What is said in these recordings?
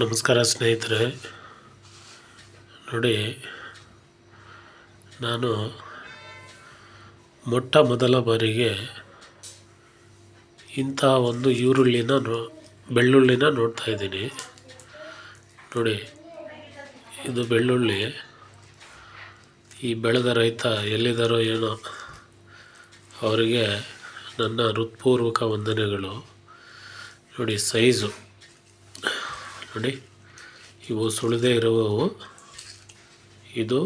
ನಮಸ್ಕಾರ ಸ್ನೇಹಿತರೆ. ನೋಡಿ, ನಾನು ಮೊಟ್ಟ ಮೊದಲ ಬಾರಿಗೆ ಇಂಥ ಒಂದು ಈರುಳ್ಳಿನ ನೋ, ಬೆಳ್ಳುಳ್ಳಿನ ನೋಡ್ತಾ ಇದ್ದೀನಿ. ನೋಡಿ, ಇದು ಬೆಳ್ಳುಳ್ಳಿ. ಈ ಬೆಳೆದ ರೈತ ಎಲ್ಲಿದ್ದಾರೋ ಏನೋ, ಅವರಿಗೆ ನನ್ನ ಹೃತ್ಪೂರ್ವಕ ವಂದನೆಗಳು. ನೋಡಿ, ಸೈಜು. ನೋಡಿ. ಇವು ಸುಳಿದೇ ಇರುವವು. ಇದು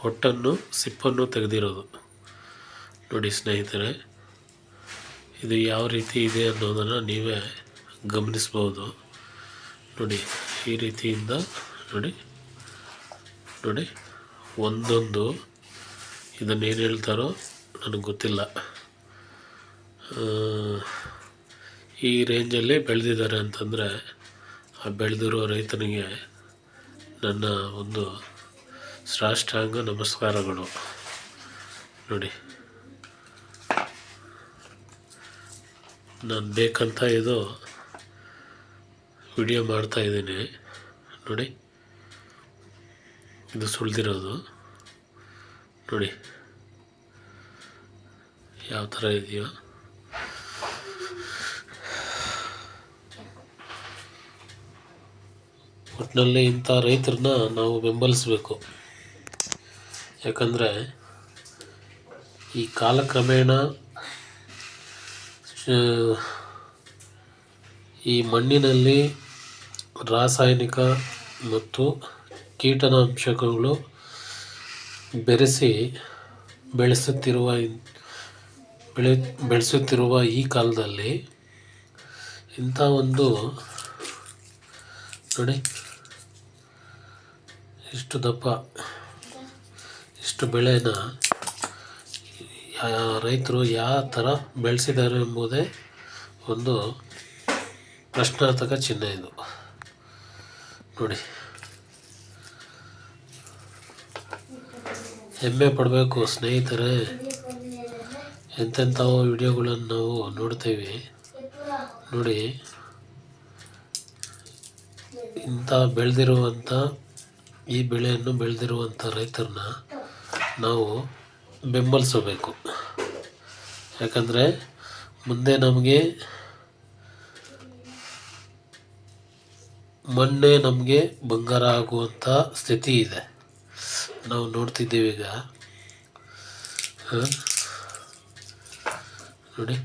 ಹೊಟ್ಟನ್ನು, ಸಿಪ್ಪನ್ನು ತೆಗೆದಿರೋದು. ನೋಡಿ ಸ್ನೇಹಿತರೆ, ಇದು ಯಾವ ರೀತಿ ಇದೆ ಅನ್ನೋದನ್ನು ನೀವೇ ಗಮನಿಸ್ಬೋದು. ನೋಡಿ, ಈ ರೀತಿಯಿಂದ ನೋಡಿ. ನೋಡಿ, ಒಂದೊಂದು ಇದನ್ನು ಏನು ಹೇಳ್ತಾರೋ ನನಗೆ ಗೊತ್ತಿಲ್ಲ. ಈ ರೇಂಜಲ್ಲಿ ಬೆಳೆದಿದ್ದಾರೆ ಅಂತಂದರೆ ಬೆಳೆದಿರೋ ರೈತನಿಗೆ ನನ್ನ ಒಂದು ಸಾಷ್ಟಾಂಗ ನಮಸ್ಕಾರಗಳು. ನೋಡಿ. ನಾನು ಬೇಕಂತ ಇದು ವಿಡಿಯೋ ಮಾಡ್ತಾ ಇದ್ದೀನಿ. ನೋಡಿ. ಇದು ಸುಳಿದಿರೋದು. ನೋಡಿ. ಯಾವ ಥರ ಇದೆಯೋ. ಒಟ್ಟಿನಲ್ಲಿ ಇಂಥ ರೈತರನ್ನ ನಾವು ಬೆಂಬಲಿಸಬೇಕು. ಯಾಕಂದರೆ ಈ ಕಾಲಕ್ರಮೇಣ ಈ ಮಣ್ಣಿನಲ್ಲಿ ರಾಸಾಯನಿಕ ಮತ್ತು ಕೀಟನಾಂಶಗಳು ಬೆರೆಸಿ ಬೆಳೆಸುತ್ತಿರುವ ಬೆಳೆ, ಬೆಳೆಸುತ್ತಿರುವ ಈ ಕಾಲದಲ್ಲಿ ಇಂಥ ಒಂದು ನೋಡಿ ಇಷ್ಟು ದಪ್ಪ, ಇಷ್ಟು ಬೆಳೆನ ರೈತರು ಯಾವ ಥರ ಬೆಳೆಸಿದ್ದಾರೆ ಎಂಬುದೇ ಒಂದು ಪ್ರಶ್ನಾರ್ಥಕ ಚಿಹ್ನೆ ಇದು. ನೋಡಿ. ಹೆಮ್ಮೆ ಪಡಬೇಕು ಸ್ನೇಹಿತರೆ. ಎಂತೆಂಥವು ವಿಡಿಯೋಗಳನ್ನು ನಾವು ನೋಡ್ತೇವೆ. ನೋಡಿ. ಇಂಥ ಬೆಳೆದಿರುವಂಥ ಈ ಬೆಳೆಯನ್ನು ಬೆಳೆದಿರುವಂಥ ರೈತರನ್ನ ನಾವು ಬೆಂಬಲಿಸಬೇಕು. ಯಾಕಂದರೆ ಮುಂದೆ ನಮಗೆ ಮಣ್ಣೆ ನಮಗೆ ಬಂಗಾರ ಆಗುವಂಥ ಸ್ಥಿತಿ ಇದೆ. ನಾವು ನೋಡ್ತಿದ್ದೀವಿ ಈಗ? ನೋಡಿ.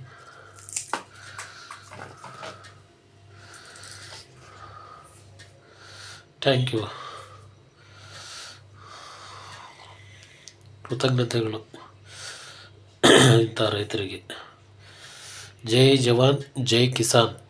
Thank you. ಕೃತಜ್ಞತೆಗಳು ಇಂಥ ರೈತರಿಗೆ. ಜೈ ಜವಾನ್ ಜೈ ಕಿಸಾನ್.